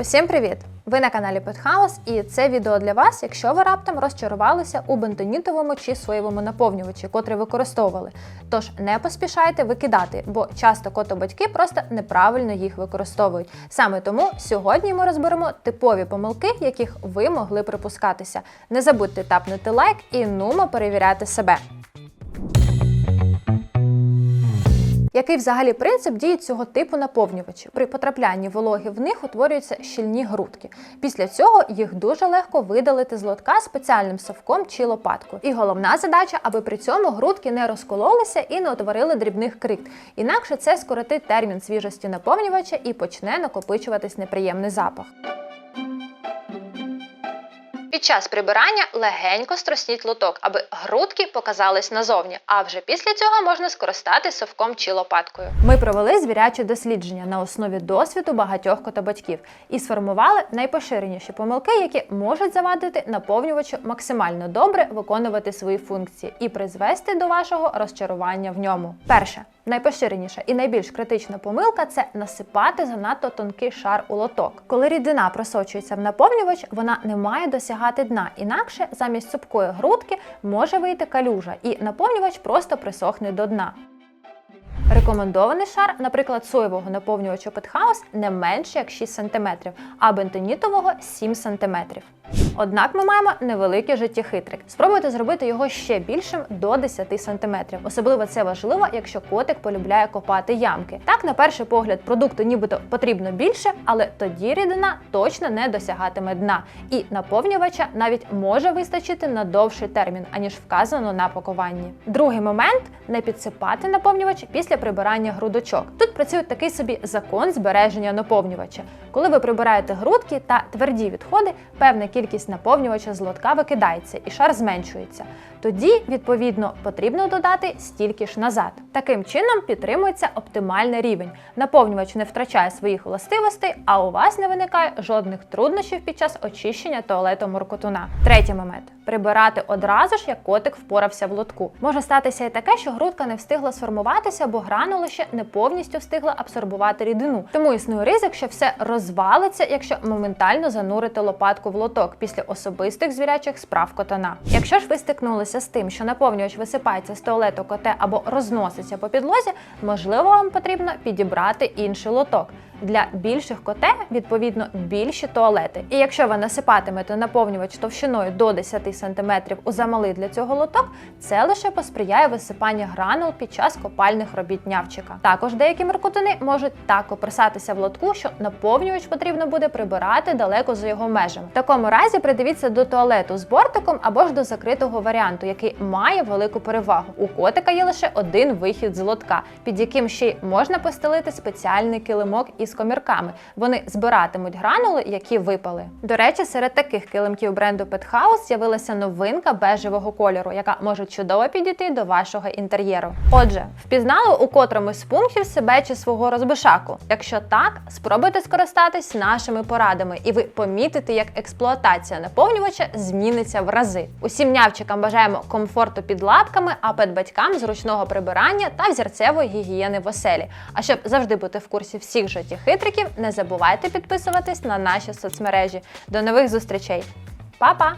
Усім привіт! Ви на каналі Pethouse і це відео для вас, якщо ви раптом розчарувалися у бентонітовому чи соєвому наповнювачі, котрий використовували. Тож не поспішайте викидати, бо часто котобатьки просто неправильно їх використовують. Саме тому сьогодні ми розберемо типові помилки, яких ви могли припускатися. Не забудьте тапнути лайк і нумо перевіряти себе. Який взагалі принцип дії цього типу наповнювачів? При потраплянні вологи в них утворюються щільні грудки. Після цього їх дуже легко видалити з лотка спеціальним совком чи лопаткою. І головна задача, аби при цьому грудки не розкололися і не утворили дрібних крихт. Інакше це скоротить термін свіжості наповнювача і почне накопичуватись неприємний запах. Під час прибирання легенько струсніть лоток, аби грудки показались назовні. А вже після цього можна скористатись совком чи лопаткою. Ми провели звіряче дослідження на основі досвіду багатьох котобатьків і сформували найпоширеніші помилки, які можуть завадити наповнювачу максимально добре виконувати свої функції і призвести до вашого розчарування в ньому. Перше. Найпоширеніша і найбільш критична помилка це насипати занадто тонкий шар у лоток. Коли рідина просочується в наповнювач, вона не має досягати дна, інакше замість цупкої грудки може вийти калюжа, і наповнювач просто присохне до дна. Рекомендований шар, наприклад, соєвого наповнювача Pethouse, не менше як 6 см, а бентонітового 7 см. Однак ми маємо невеликий життєхитрик. Спробуйте зробити його ще більшим до 10 см. Особливо це важливо, якщо котик полюбляє копати ямки. Так, на перший погляд, продукту нібито потрібно більше, але тоді рідина точно не досягатиме дна. І наповнювача навіть може вистачити на довший термін, аніж вказано на пакуванні. Другий момент не підсипати наповнювач після прибирання грудочок. Тут працює такий собі закон збереження наповнювача. Коли ви прибираєте грудки та тверді відходи, певна кількість наповнювача з лотка викидається і шар зменшується. Тоді, відповідно, потрібно додати стільки ж назад. Таким чином підтримується оптимальний рівень. Наповнювач не втрачає своїх властивостей, а у вас не виникає жодних труднощів під час очищення туалету моркотуна. Третій момент прибирати одразу ж, як котик впорався в лотку. Може статися і таке, що грудка не встигла сформуватися, бо гранули ще не повністю встигла абсорбувати рідину. Тому існує ризик, що все розвалиться, якщо моментально занурити лопатку в лоток після особистих звірячих справ котана. Якщо ж ви стикнулися з тим, що наповнювач висипається з туалету коте або розноситься по підлозі, можливо, вам потрібно підібрати інший лоток. Для більших коте, відповідно, більші туалети. І якщо ви насипатимете наповнювач товщиною до 10 см у замалий для цього лоток, це лише посприяє висипанню гранул під час копальних робіт нявчика. Також деякі меркутини можуть так опресатися в лотку, що наповнювач потрібно буде прибирати далеко за його межами. В такому разі придивіться до туалету з бортиком або ж до закритого варіанту, який має велику перевагу. У котика є лише один вихід з лотка, під яким ще й можна постелити спеціальний килимок із комірками. Вони збиратимуть гранули, які випали. До речі, серед таких килимків бренду Pethouse з'явилася новинка бежевого кольору, яка може чудово підійти до вашого інтер'єру. Отже, впізнали у котрому з пунктів себе чи свого розбишаку. Якщо так, спробуйте скористатись нашими порадами, і ви помітите, як експлуатація наповнювача зміниться в рази. Усім нявчикам бажаємо комфорту під лапками, а педбатькам зручного прибирання та взірцевої гігієни в оселі. А щоб завжди бути в курсі всіх життєхитриків, не забувайте підписуватись на наші соцмережі. До нових зустрічей! Па-па!